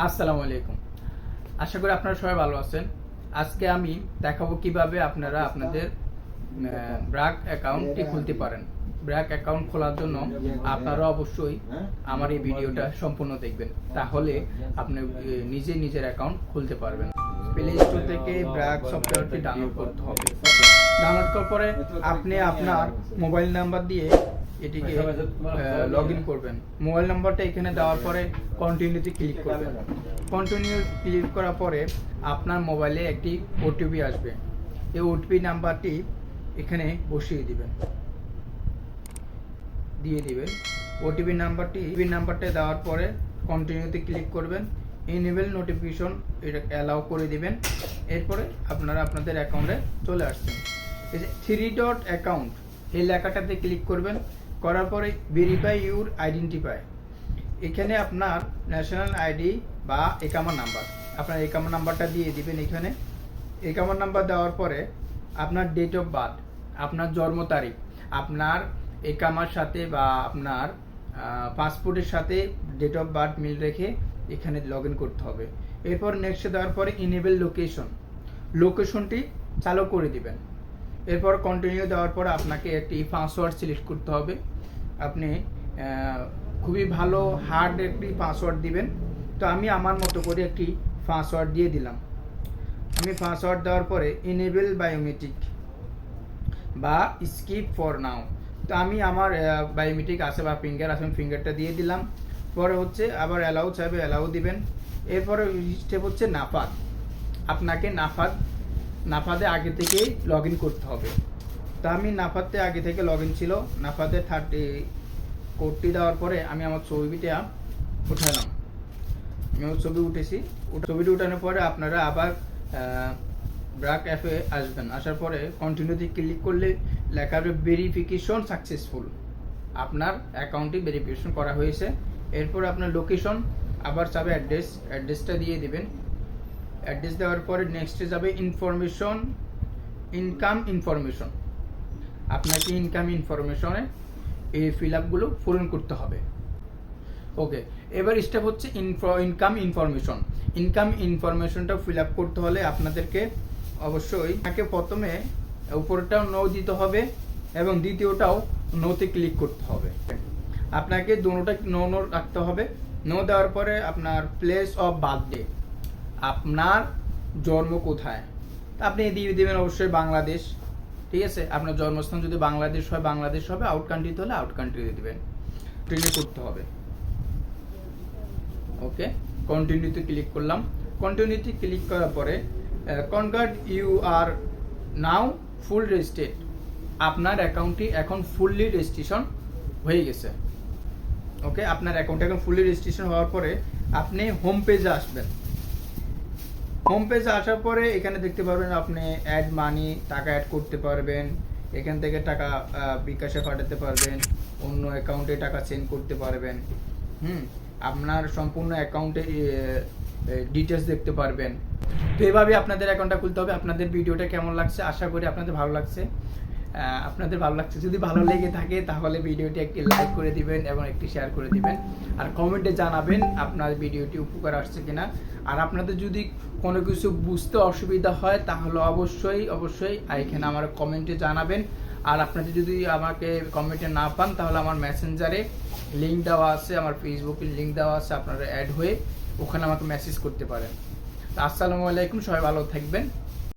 আসসালামু আলাইকুম। আশা করি আপনারা সবাই ভালো আছেন। আজকে আমি দেখাবো কীভাবে আপনারা আপনাদের ব্র্যাক অ্যাকাউন্টটি খুলতে পারেন। ব্র্যাক অ্যাকাউন্ট খোলার জন্য আপনারা অবশ্যই আমার এই ভিডিওটা সম্পূর্ণ দেখবেন। তাহলে আপনি নিজে নিজের অ্যাকাউন্ট খুলতে পারবেন। প্লে স্টোর থেকে ব্র্যাক সফটওয়্যারটি ডাউনলোড করতে হবে। ডাউনলোড করার পরে আপনি আপনার মোবাইল নাম্বার দিয়ে এটিকে লগ ইন করবেন। মোবাইল নাম্বারটা এখানে দেওয়ার পরে কন্টিনিউতে ক্লিক করবেন। কন্টিনিউ ক্লিক করার পরে আপনার মোবাইলে একটি ওটিপি আসবে। এই ওটিপি নাম্বারটি এখানে বসিয়ে দিবেন। দিয়ে দিবেন। ওটিপি নাম্বারটি ওটিপি নাম্বারটা দেওয়ার পরে কন্টিনিউতে ক্লিক করবেন। ইনেবল নোটিফিকেশন এটা অ্যালাউ করে দিবেন। এরপরে আপনারা আপনাদের অ্যাকাউন্টে চলে আসছেন। এই যে থ্রি ডট অ্যাকাউন্ট এই লেখাটাতে ক্লিক করবেন। করার পরে ভেরিফাই ইউর আইডেন্টিফাই এখানে আপনার ন্যাশনাল আইডি বা একামার নাম্বার আপনার একামার নাম্বারটা দিয়ে দিবেন এখানে। একামার নাম্বার দেওয়ার পরে আপনার ডেট অফ বার্থ আপনার জন্ম তারিখ, আপনার একামার সাথে বা আপনার পাসপোর্টের সাথে ডেট অফ বার্থ মিল রেখে এখানে লগ করতে হবে। এরপর নেক্সটে দেওয়ার পরে ইনেবল লোকেশন লোকেশনটি চালু করে দিবেন। এরপর কন্টিনিউ দেওয়ার পর আপনাকে একটি পাসওয়ার্ড সিলেক্ট করতে হবে। আপনি খুবই ভালো হার্ড একটি পাসওয়ার্ড দিবেন। তো আমি আমার মতো করে একটি পাসওয়ার্ড দিয়ে দিলাম। আমি পাসওয়ার্ড দেওয়ার পরে ইনেবল বায়োমেট্রিক বা স্কিপ ফর নাও তো আমি আমার বায়োমেট্রিক আছে বা ফিঙ্গার আছে, আমি ফিঙ্গারটা দিয়ে দিলাম। পরে হচ্ছে আবার অ্যালাউ চাইবে অ্যালাউ দিবেন। এরপরে স্টেপ হচ্ছে নাফাদ। আপনাকে নাফাদ নাফাদে আগে থেকেই লগ করতে হবে। তো আমি নাফাতে আগে থেকে লগ ছিল। নাফাতে থার্টি কোডটি দেওয়ার পরে আমি আমার ছবিটা উঠালাম। আমি আমার ছবি উঠেছি। ছবিটি উঠানোর পরে আপনারা আবার ব্রাক অ্যাপে আসবেন। আসার পরে কন্টিনিউতে ক্লিক করলে লেখা হবে ভেরিফিকেশন সাকসেসফুল আপনার অ্যাকাউন্টটি ভেরিফিকেশন করা হয়েছে। এরপর আপনার লোকেশন আবার যাবে অ্যাড্রেস অ্যাড্রেসটা দিয়ে দিবেন। অ্যাড্রেস দেওয়ার পরে নেক্সটে যাবে ইনফরমেশন ইনকাম ইনফরমেশন আপনাকে ইনকাম ইনফরমেশনে এই ফিল আপগুলো পূরণ করতে হবে। ওকে এবার স্টেপ হচ্ছে ইনকাম ইনফরমেশন ইনকাম ইনফরমেশনটা ফিল আপ করতে হলে আপনাদেরকে অবশ্যই তাকে প্রথমে উপরটাও নো দিতে হবে এবং দ্বিতীয়টাও নোতে ক্লিক করতে হবে। আপনাকে দুটোটা নো নো রাখতে হবে। নো দেওয়ার পরে আপনার প্লেস অফ বার্থডে আপনার জন্ম কোথায়? আপনি দিয়ে দেবেন অবশ্যই বাংলাদেশ, ঠিক আছে? আপনার জন্মস্থান যদি বাংলাদেশ হয়, বাংলাদেশ হবে আউট কান্ট্রিতে হলে আউট কান্ট্রি দেবেন। ট্রেনে করতে হবে। ওকে কন্টিনিউতে ক্লিক করলাম। কন্টিনিউতে ক্লিক করার পরে কনগার্ড you are now full resisted আপনার অ্যাকাউন্টটি এখন ফুললি রেজিস্ট্রেশন হয়ে গেছে। ওকে আপনার অ্যাকাউন্ট এখন ফুললি রেজিস্ট্রেশন হওয়ার পরে আপনি হোম পেজে আসবেন। হোম পেজে আসার পরে এখানে দেখতে পারবেন আপনি অ্যাড মানি টাকা অ্যাড করতে পারবেন। এখান থেকে টাকা বিকাশে পাঠাতে পারবেন। অন্য অ্যাকাউন্টে টাকা চেঞ্জ করতে পারবেন। হুম? আপনার সম্পূর্ণ অ্যাকাউন্টে ডিটেলস দেখতে পারবেন। তো এভাবে আপনাদের অ্যাকাউন্টটা খুলতে হবে। আপনাদের ভিডিওটা কেমন লাগছে? আশা করি আপনাদের ভালো লাগছে। আপনাদের ভালো লাগছে, যদি ভালো লেগে থাকে, তাহলে ভিডিওটি একটি লাইক করে দিবেন এবং একটি শেয়ার করে দিবেন। আর কমেন্টে জানাবেন আপনার ভিডিওটি উপকার আসছে কিনা। আর আপনাদের যদি কোনো কিছু বুঝতে অসুবিধা হয়, তাহলে অবশ্যই অবশ্যই এখানে আমার কমেন্টে জানাবেন। আর আপনাদের যদি আমাকে কমেন্টে না পান, তাহলে আমার মেসেঞ্জারে লিঙ্ক দেওয়া আছে, আমার ফেসবুকে লিঙ্ক দেওয়া আছে, আপনারা অ্যাড হয়ে ওখানে আমাকে মেসেজ করতে পারেন। আসসালামু আলাইকুম, সবাই ভালো থাকবেন।